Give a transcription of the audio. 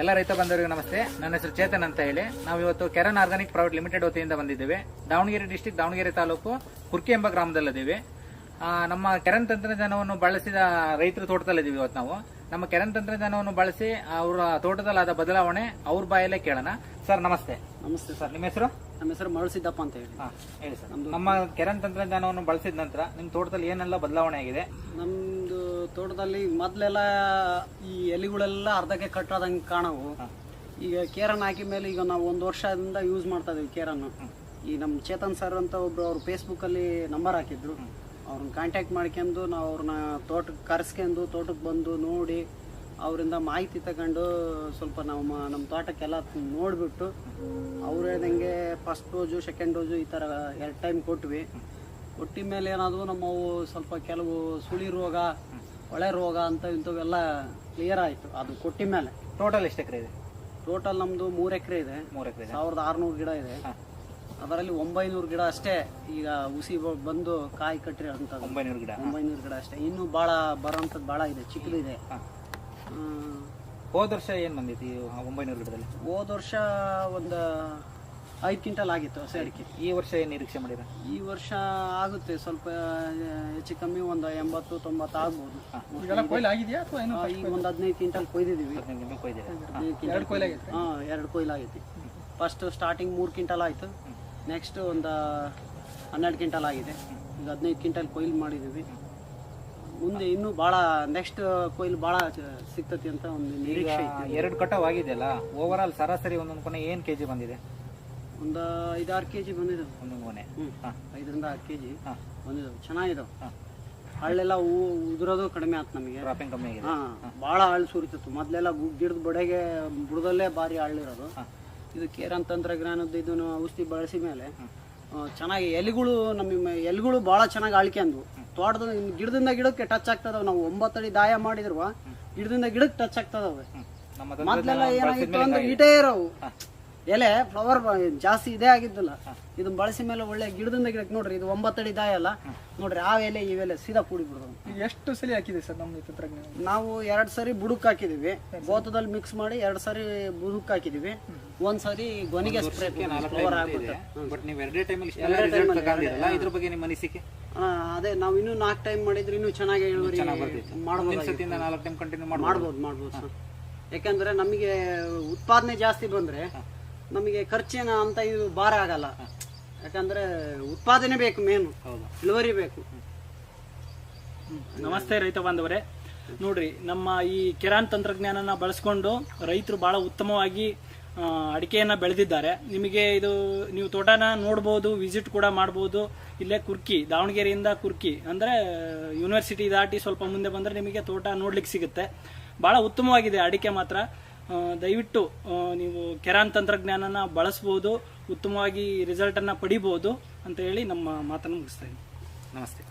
ಎಲ್ಲ ರೈತ ಬಂದವರಿಗೆ ನಮಸ್ತೆ. ನನ್ನ ಹೆಸರು ಚೇತನ್ ಅಂತ ಹೇಳಿ. ನಾವು ಇವತ್ತು ಕೆರನ್ ಆರ್ಗಾನಿಕ್ ಪ್ರೈವೇಟ್ ಲಿಮಿಟೆಡ್ ವತಿಯಿಂದ ಬಂದಿದ್ದೇವೆ. ದಾವಣಗೆರೆ ಡಿಸ್ಟಿಕ್ ದಾವಣಗೆರೆ ತಾಲೂಕು ಕುರ್ಕಿ ಎಂಬ ಗ್ರಾಮದಲ್ಲಿದ್ದೀವಿ ನಮ್ಮ ಕೆರನ್ ತಂತ್ರಜ್ಞಾನವನ್ನು ಬಳಸಿದ ರೈತರ ತೋಟದಲ್ಲಿದ್ದೀವಿ ಇವತ್ತು ನಾವು. ನಮ್ಮ ಕೆರನ್ ತಂತ್ರಜ್ಞಾನವನ್ನು ಬಳಸಿ ಅವರ ತೋಟದಲ್ಲಾದ ಬದಲಾವಣೆ ಅವ್ರ ಬಾಯಲ್ಲೇ ಕೇಳೋಣ. ಸರ್ ನಮಸ್ತೆ. ನಮಸ್ತೆ ಸರ್. ನಿಮ್ಮ ಹೆಸರು? ನಮ್ಮ ಹೆಸರು ಮರಳಸಿದ್ದಪ್ಪ ಅಂತ ಹೇಳಿ. ಹಾ, ಹೇಳಿ ಸರ್. ನಮ್ಮ ಕೆರನ್ ತಂತ್ರಜ್ಞಾನವನ್ನು ಬಳಸಿದ ನಂತರ ನಿಮ್ಮ ತೋಟದಲ್ಲಿ ಏನೆಲ್ಲ ಬದಲಾವಣೆ ಆಗಿದೆ? ನಮ್ದು ತೋಟದಲ್ಲಿ ಮೊದ್ಲೆಲ್ಲ ಈ ಎಲೆಗಳೆಲ್ಲ ಅರ್ಧಕ್ಕೆ ಕಟ್ಟಾದಂಗೆ ಕಾಣವು. ಈಗ ಕೇರನ್ ಹಾಕಿದ ಮೇಲೆ ಈಗ ನಾವು ಒಂದು ವರ್ಷದಿಂದ ಯೂಸ್ ಮಾಡ್ತಾ ಇದೀವಿ ಕೇರನ್ನು ಈ ನಮ್ಮ ಚೇತನ್ ಸರ್ ಅಂತ ಒಬ್ರು ಅವ್ರು ಫೇಸ್ಬುಕ್ ಅಲ್ಲಿ ನಂಬರ್ ಹಾಕಿದ್ರು. ಅವ್ರನ್ನ ಕಾಂಟ್ಯಾಕ್ಟ್ ಮಾಡ್ಕೊಂಡು ನಾವು ಅವ್ರನ್ನ ತೋಟಕ್ಕೆ ಕರೆಸ್ಕೊಂಡು ತೋಟಕ್ಕೆ ಬಂದು ನೋಡಿ ಅವರಿಂದ ಮಾಹಿತಿ ತಗೊಂಡು ಸ್ವಲ್ಪ ನಮ್ಮ ನಮ್ಮ ತೋಟಕ್ಕೆಲ್ಲ ನೋಡಿಬಿಟ್ಟು ಅವ್ರು ಹೇಳ್ದಂಗೆ ಫಸ್ಟ್ ಡೋಸು ಸೆಕೆಂಡ್ ಡೋಸು ಈ ಥರ ಎರಡು ಟೈಮ್ ಕೊಟ್ವಿ. ಕೊಟ್ಟಿದ ಮೇಲೆ ಏನಾದರೂ ನಮ್ಮವು ಸ್ವಲ್ಪ ಕೆಲವು ಸುಳಿ ರೋಗ ಒಳೆ ರೋಗ ಅಂತ ಇಂಥವೆಲ್ಲ ಕ್ಲಿಯರ್ ಆಯಿತು. ಅದು ಕೊಟ್ಟಿ ಮೇಲೆ. ಟೋಟಲ್ ಎಷ್ಟು ಎಕರೆ ಇದೆ? ಟೋಟಲ್ ನಮ್ಮದು ಮೂರು ಎಕರೆ ಇದೆ. ಮೂರು ಎಕರೆ ಸಾವಿರದ ಆರುನೂರು ಗಿಡ ಇದೆ. ಅದರಲ್ಲಿ ಒಂಬೈನೂರು ಗಿಡ ಅಷ್ಟೇ ಈಗ ಉಸಿ ಬ- ಬಂದು ಕಾಯಿ ಕಟ್ಟಿರೋ ಅಂಥದ್ದು ಒಂಬೈನೂರು ಗಿಡ. ಒಂಬೈನೂರು ಗಿಡ ಅಷ್ಟೇ. ಇನ್ನೂ ಭಾಳ ಬರೋಂಥದ್ದು ಭಾಳ ಇದೆ ಚಿಕ್ಕದಿದೆ. ಹೋದ ವರ್ಷ ಏನು ಬಂದಿತ್ತು ಒಂಬೈನೂರು ಗಿಡದಲ್ಲಿ? ಹೋದ ವರ್ಷ ಒಂದು ಐದು ಕ್ವಿಂಟಲ್ ಆಗಿತ್ತು ಹಸಿ ಅಡಿಕೆ ಈ ವರ್ಷ ಏನು ನಿರೀಕ್ಷೆ ಮಾಡಿರ? ಈ ವರ್ಷ ಆಗುತ್ತೆ ಸ್ವಲ್ಪ ಹೆಚ್ಚು ಕಮ್ಮಿ ಒಂದು ಎಂಬತ್ತು ತೊಂಬತ್ತು ಆಗ್ಬೋದು. ಈಗ ಒಂದು ಹದಿನೈದು ಕ್ವಿಂಟಲ್ ಕೊಯ್ದಿದ್ದೀವಿ. ಎರಡು ಕೊಯ್ಲ್ ಹಾಂ ಎರಡು ಕೊಯ್ಲು ಆಗೈತಿ ಫಸ್ಟ್ ಸ್ಟಾರ್ಟಿಂಗ್ ಮೂರು ಕ್ವಿಂಟಲ್ ಆಯಿತು. ನೆಕ್ಸ್ಟ್ ಒಂದು ಹನ್ನೆರಡು ಕ್ವಿಂಟಲ್ ಆಗಿದೆ. ಈಗ ಹದಿನೈದು ಕ್ವಿಂಟಲ್ ಕೊಯ್ಲು ಮಾಡಿದ್ದೀವಿ. ಮುಂದೆ ಇನ್ನೂ ಭಾಳ ನೆಕ್ಸ್ಟ್ ಕೊಯ್ಲು ಭಾಳ ಸಿಗ್ತತಿ ಅಂತ ಒಂದು ನಿರೀಕ್ಷೆ ಎರಡು ಕಟಾವ್ ಆಗಿದೆಯಲ್ಲ ಓವರ್ ಆಲ್ ಸರಾಸರಿ ಒಂದೊಂದು ಕೊನೆ ಏನ್ ಕೆಜಿ ಬಂದಿದೆ? ಒಂದು ಐದಾರು ಕೆ ಜಿ ಬಂದಿದ್ದಾವೆ ಒಂದೊಂದು ಮನೆ ಹ್ಞೂ. ಐದರಿಂದ ಆರು ಕೆ ಜಿ ಹಾಂ. ಬಂದಿದ್ದಾವೆ ಚೆನ್ನಾಗಿದ್ದಾವೆ ಹಾ. ಹಳ್ಳೆಲ್ಲ ಹೂ ಉದುರೋದು ಕಡಿಮೆ ಆಯ್ತು ನಮಗೆ. ಡ್ರಾಪಿಂಗ್ ಕಮ್ಮಿ ಆಗಿದೆ. ಹಾಂ. ಭಾಳ ಹಳ್ಳು ಸುರಿತಿತ್ತು. ಮೊದಲೆಲ್ಲ ಗಿಡದ ಬಡೆಗೆ ಬುಡದಲ್ಲೇ ಭಾರಿ ಹಳ್ಳಿರೋದು. ಇದು ಕೇರನ್ ತಂತ್ರಜ್ಞಾನದ ಇದನ್ನು ಔಷಧಿ ಬಳಸಿ ಮೇಲೆ ಚೆನ್ನಾಗಿ ಎಲೆಗಳು ನಮ್ಮ ಎಲೆಗಳು ಭಾಳ ಚೆನ್ನಾಗಿ ಅಳ್ಕ್ಯಂದ್ವು ತೋಟದ ಗಿಡದಿಂದ ಗಿಡಕ್ಕೆ ಟಚ್ ಆಗ್ತದವ. ನಾವು ಒಂಬತ್ತಡಿ ದಾಯ ಮಾಡಿದ್ರು. ಗಿಡದಿಂದ ಗಿಡಕ್ಕೆ ಟಚ್ ಆಗ್ತದವೆ. ಮೊದ್ಲೆಲ್ಲ ಏನಾಗಿತ್ತು ಅಂದ್ರೆ ಇಟೇ ಇರೋವು. ಎಲೆ ಫ್ಲವರ್ ಜಾಸ್ತಿ ಇದೇ ಆಗಿದ್ದಲ್ಲ. ಇದನ್ನ ಬಳಸಿ ಮೇಲೆ ಒಳ್ಳೆ ಗಿಡದಿಂದ ಗಿಡಕ್ಕೆ ನೋಡ್ರಿ ಇದು ಒಂಬತ್ತಡಿ ದಾಯ ಅಲ್ಲ. ನೋಡ್ರಿ ಆ ಎಲೆ ಇವೆಲೆ ಸೀದಾ ಕೂಡಿ ಬಿಡೋದು. ಎಷ್ಟು ಸಲ ಹಾಕಿದೆ ಸರ್ ನಮ್ಮ ತಂತ್ರಜ್ಞಾನ ನಾವು ಎರಡು ಸರಿ ಬುಡಕ್ ಹಾಕಿದೀವಿ ಬೋತದಲ್ಲಿ ಮಿಕ್ಸ್ ಮಾಡಿ ಎರಡು ಸರಿ ಬುಡಕ್ ಹಾಕಿದೀವಿ ಒಂದ್ ಸರಿ ಗೊನಿಗೆ ಸ್ಪ್ರೇ ಬಟ್ ನೀವು ಎರಡೇ ಟೈಮಲ್ಲಿ ಇಷ್ಟೆಲ್ಲ ರಿಸಲ್ಟ್ ತಗೊಂಡಿರಲ್ಲ ಇದ್ರ ಬಗ್ಗೆ ನಿಮ್ಮ ಅನಿಸಿಕೆ? ಅದೇ ನಾವು ಇನ್ನೂ ನಾಲ್ಕು ಟೈಮ್ ಮಾಡಿದ್ರೆ ಇನ್ನೂ ಚೆನ್ನಾಗಿ ಇಳುವರಿ ಮುಂದಿನ ಮಾಡ್ಬೋದು ಸತಿಯಿಂದ ನಾಲ್ಕು ಟೈಮ್ ಕಂಟಿನ್ಯೂ ಮಾಡ್ಬೋದು. ಮಾಡ್ಬೋದು ಮಾಡ್ಬೋದು ಸರ್. ಯಾಕಂದ್ರೆ ನಮಗೆ ಉತ್ಪಾದನೆ ಜಾಸ್ತಿ ಬಂದ್ರೆ ನಮಗೆ ಖರ್ಚಿನ ಅಂತ ಇದು ಭಾರ ಆಗಲ್ಲ. ಯಾಕಂದ್ರೆ ಉತ್ಪಾದನೆ ಬೇಕು ಮೇನು ಹೌದು. ಇಳುವರಿ ಬೇಕು. ನಮಸ್ತೆ ರೈತ ಬಾಂಧವರೇ. ನೋಡ್ರಿ ನಮ್ಮ ಈ ಕಿರಾನ್ ತಂತ್ರಜ್ಞಾನನ ಬಳಸ್ಕೊಂಡು ರೈತರು ಬಹಳ ಉತ್ತಮವಾಗಿ ಅಡಿಕೆಯನ್ನ ಬೆಳೆದಿದ್ದಾರೆ. ನಿಮಗೆ ಇದು ನೀವು ತೋಟನ ನೋಡ್ಬೋದು ವಿಸಿಟ್ ಕೂಡ ಮಾಡ್ಬೋದು. ಇಲ್ಲೇ ಕುರ್ಕಿ ದಾವಣಗೆರೆಯಿಂದ ಕುರ್ಕಿ ಅಂದ್ರೆ ಯೂನಿವರ್ಸಿಟಿ ದಾಟಿ ಸ್ವಲ್ಪ ಮುಂದೆ ಬಂದ್ರೆ ನಿಮಗೆ ತೋಟ ನೋಡ್ಲಿಕ್ಕೆ ಸಿಗುತ್ತೆ. ಬಹಳ ಉತ್ತಮವಾಗಿದೆ ಅಡಿಕೆ ಮಾತ್ರ. ದಯವಿಟ್ಟು ನೀವು ಕೆರಾನ್ ತಂತ್ರಜ್ಞಾನನ ಬಳಸ್ಬೋದು ಉತ್ತಮವಾಗಿ ರಿಸಲ್ಟನ್ನು ಪಡಿಬೋದು ಅಂತ ಹೇಳಿ ನಮ್ಮ ಮಾತನ್ನು ಮುಗಿಸ್ತಾ ನಮಸ್ತೆ.